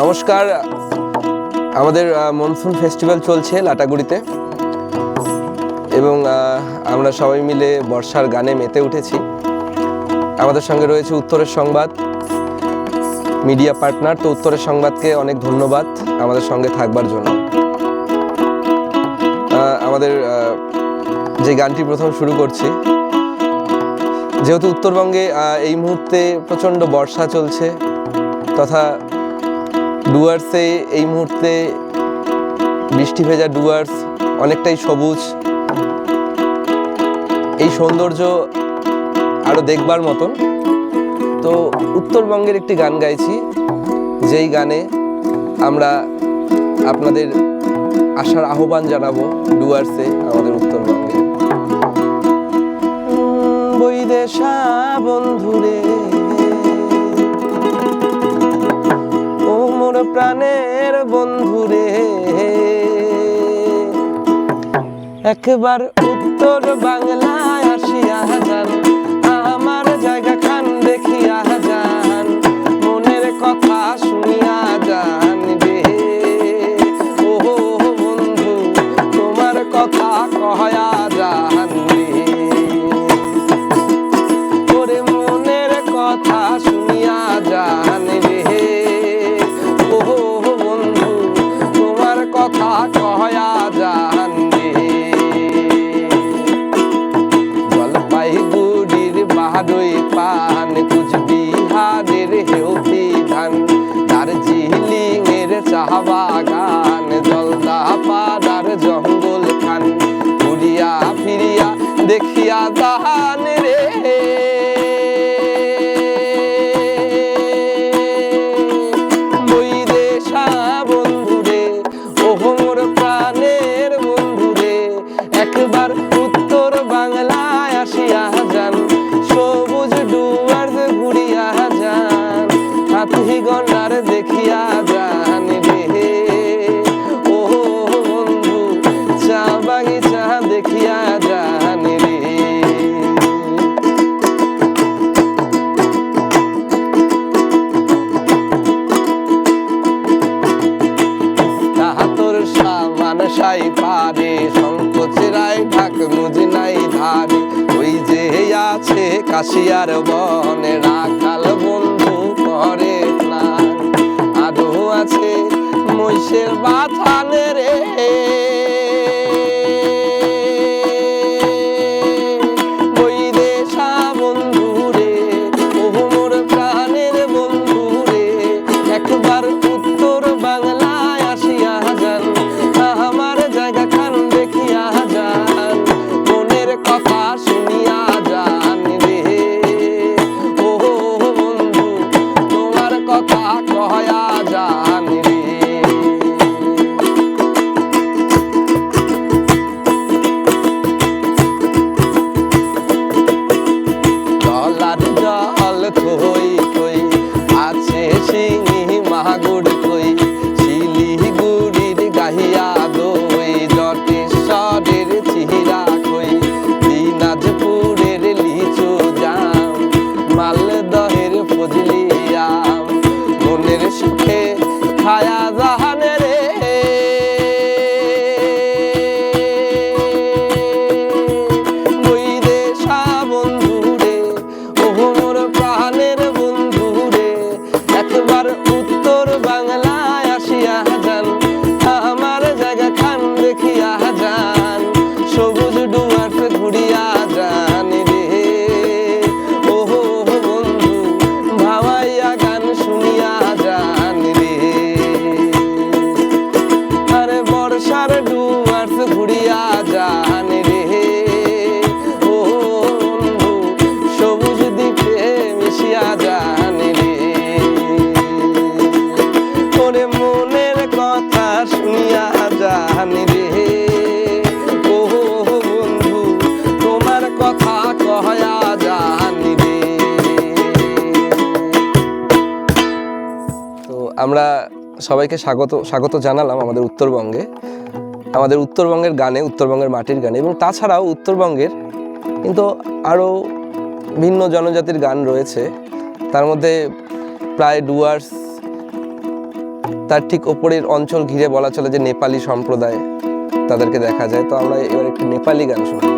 নমস্কার। আমাদের monsoon festival চলছে লাটাগুড়িতে। এবং আমরা সবাই মিলে বর্ষার গানে মেতে উঠেছি। আমাদের সঙ্গে রয়েছে উত্তরের সংবাদ। মিডিয়া পার্টনার, তো উত্তরের সংবাদকে অনেক ধন্যবাদ আমাদের সঙ্গে থাকবার জন্য। আমাদের যে গানটি প্রথম শুরু করছি, যেহেতু উত্তরবঙ্গে এই মুহূর্তে প্রচণ্ড বর্ষা চলছে, তথা ডুয়ার্সে এই মুহূর্তে বৃষ্টি ভেজা ডুয়ার্স অনেকটাই সবুজ। এই সৌন্দর্য আরও দেখবার মতন। তো উত্তরবঙ্গের একটি গান গাইছি, যেই গানে আমরা আপনাদের আসার আহ্বান জানাব ডুয়ার্সে আমাদের উত্তরবঙ্গে। বৈদেশা বন্ধুরে প্রাণের বন্ধুরে একবার উত্তর বাংলায় আসিয়া কাশিয়ার বনে রাখাল বন্ধু করে আরও আছে মহিষের বাথানে আমরা সবাইকে স্বাগত স্বাগত জানালাম আমাদের উত্তরবঙ্গে। আমাদের উত্তরবঙ্গের গানে, উত্তরবঙ্গের মাটির গানে এবং তাছাড়াও উত্তরবঙ্গের কিন্তু আরও ভিন্ন জনজাতির গান রয়েছে। তার মধ্যে প্রায় ডুয়ার্স, তার ঠিক ওপরের অঞ্চল ঘিরে বলা চলে যে নেপালি সম্প্রদায় তাদেরকে দেখা যায়। তো আমরা এবার একটি নেপালি গান শুনি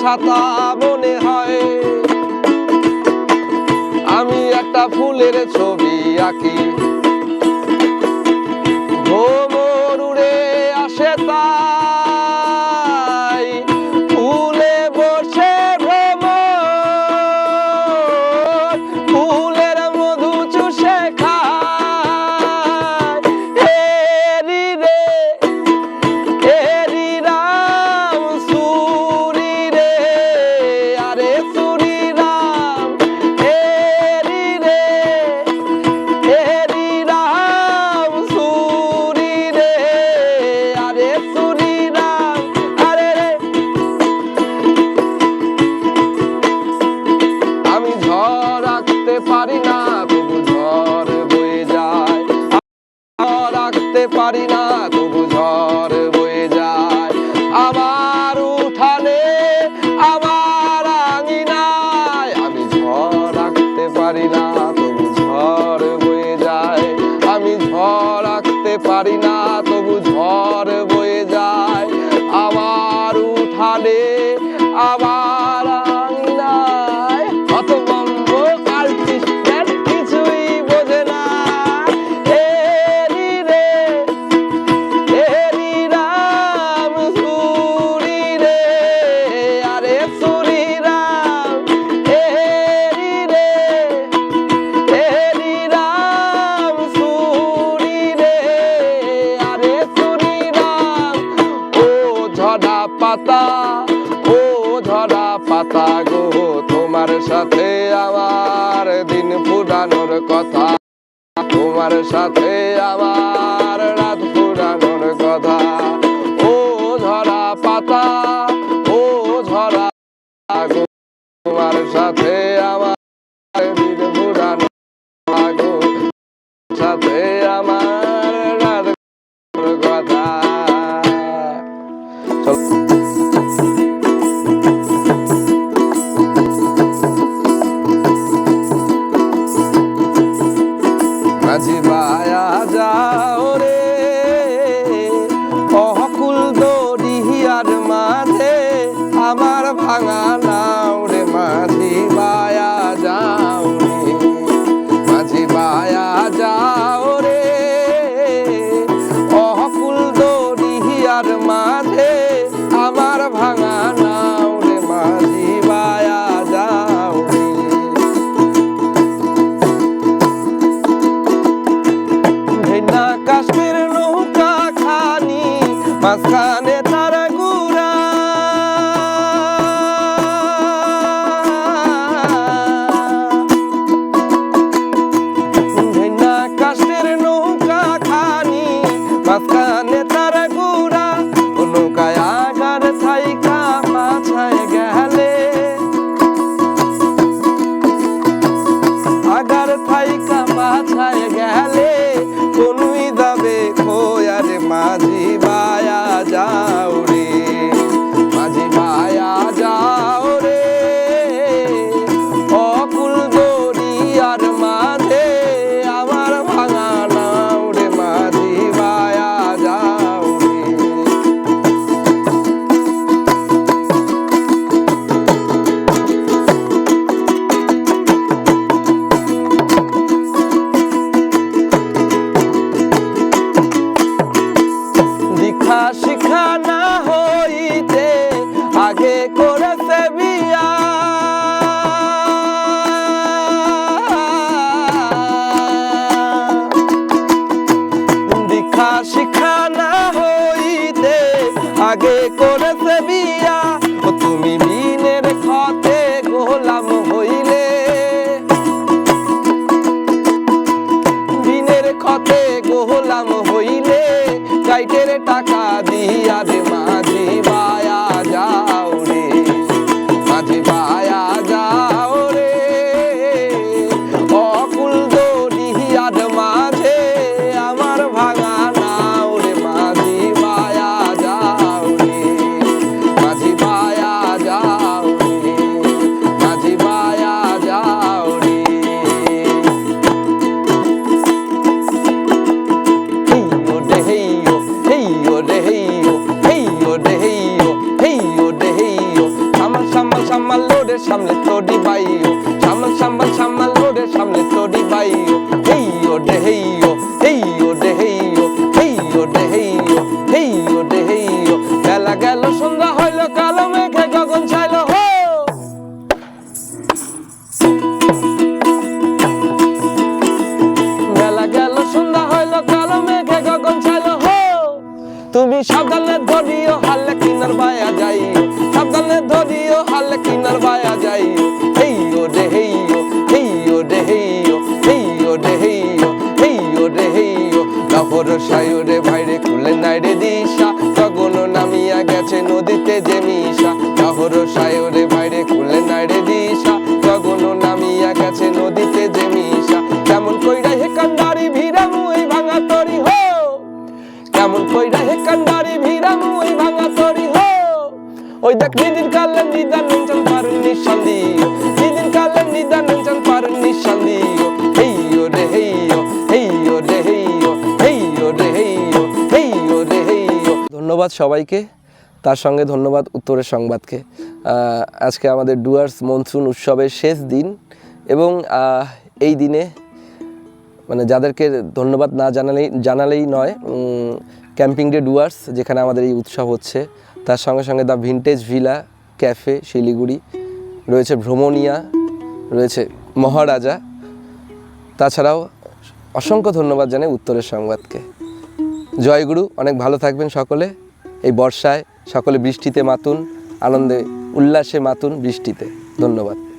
ছাতা মনে হয়। আমি একটা ফুলের ছবি আঁকি। আবার আঙ্গায় হতভম্ব আর্টিস্টের কিছুই বোঝে না। এরি রে এরি রাম, সুরি রে, আরে সুরি রাম এরি রে এরি রাম, সুরি রে, আরে সুরি রাম, ও ঝড়া পাতা কথা। তোমার সাথে আমার রাত পুরানোর কথা। ও ঝরা পাতা, ও ঝরা তোমার সাথে আমার সাথে আমার রাত কথা। তুমি সাবধানে ধরিও, হালে কিনার বায়া যাইও সাবধানে ধরিও, হালে কিনার বায়া যাইও হেইও রে হেইও হেইও রে হেইও হেইও রে হেইও হেইও রে হেইও লাহোর সায়রে ভাইরে খুলে নাই রে দিশা। নামিয়া গেছে নদীতে যে মিশা। লাহোর ভাইরে খুলে নাই রে দিশা। নামিয়া গেছে নদীতে যে মিশা মুই ভাঙা তরি হো। ওই দেখ নিদিন নিদান পারেন নিদিন নিদান পারেন দিও হেইও রে হেইও হেইও রে হেইও হেইও রে হেইও হেইও রে হেইও ধন্যবাদ সবাইকে। তার সঙ্গে ধন্যবাদ উত্তরের সংবাদকে। আজকে আমাদের ডুয়ার্স মনসুন উৎসবের শেষ দিন এবং এই দিনে মানে যাদেরকে ধন্যবাদ না জানালেই জানালেই নয় ক্যাম্পিং ডে ডুয়ার্স, যেখানে আমাদের এই উৎসব হচ্ছে। তার সঙ্গে সঙ্গে the Vintage Villa, cafe, Siliguri, রয়েছে ভ্রমণিয়া, রয়েছে মহারাজা। তাছাড়াও অসংখ্য ধন্যবাদ জানাই উত্তরের সংবাদকে। জয়গুরু অনেক ভালো থাকবেন সকলে। এই বর্ষায় সকলে বৃষ্টিতে মাতুন, আনন্দে, উল্লাসে মাতুন বৃষ্টিতে। ধন্যবাদ।